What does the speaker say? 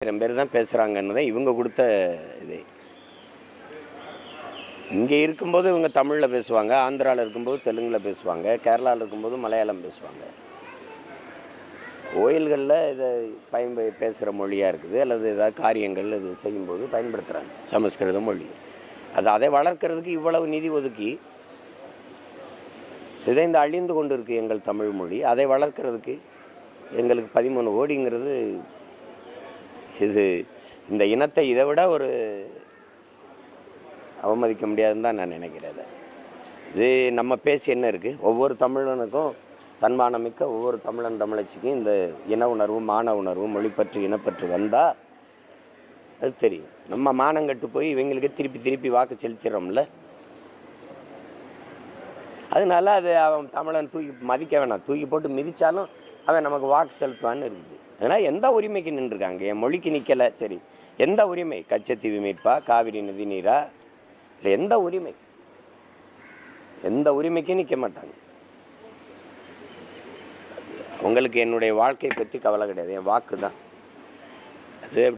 ஆயிரம் பேர் தான் பேசுகிறாங்கன்னு தான் இவங்க கொடுத்த இது. இங்கே இருக்கும்போது இவங்க தமிழில் பேசுவாங்க ஆந்திராவில் இருக்கும்போது தெலுங்கில் பேசுவாங்க கேரளாவில் இருக்கும்போது மலையாளம் பேசுவாங்க. கோயில்களில் இதை பயன்ப பேசுகிற மொழியாக இருக்குது அல்லது ஏதாவது காரியங்கள் இது செய்யும்போது பயன்படுத்துகிறாங்க சமஸ்கிருத மொழி. அது அதை வளர்க்கறதுக்கு இவ்வளவு நிதி ஒதுக்கி சிதைந்து அழிந்து கொண்டு இருக்கு எங்கள் தமிழ் மொழி. அதை வளர்க்கறதுக்கு எங்களுக்கு பதிமூணு கோடிங்கிறது இது இந்த இனத்தை இதை விட ஒரு அவமதிக்க முடியாதுன்னு தான் நான் நினைக்கிறேன் இது. நம்ம பேசி என்ன இருக்குது ஒவ்வொரு தமிழனுக்கும் தன்மானமிக்க ஒவ்வொரு தமிழன் தமிழச்சிக்கும் இந்த இன உணர்வு மான உணர்வு மொழிப்பற்று இனப்பற்று வந்தால் அது தெரியும். நம்ம மானங்கட்டு போய் இவங்களுக்கு திருப்பி திருப்பி வாக்கு செலுத்திடுறோம்ல. அதனால அது அவன் தமிழன் தூக்கி மதிக்க வேணாம். தூக்கி போட்டு மிதித்தாலும் அவன் நமக்கு வாக்கு செலுத்துவான்னு இருக்குது. அதனால் எந்த உரிமைக்கு நின்றுருக்காங்க? என் மொழிக்கு நிற்கலை சரி. எந்த உரிமை? கச்சத்தீவு மீட்பா? காவிரி நதி நீரா? இல்லை எந்த உரிமை? எந்த உரிமைக்கும் நிற்க மாட்டாங்க. உங்களுக்கு என்னுடைய வாழ்க்கை பற்றி கவலை கிடையாது. என் வாக்கு தான் அது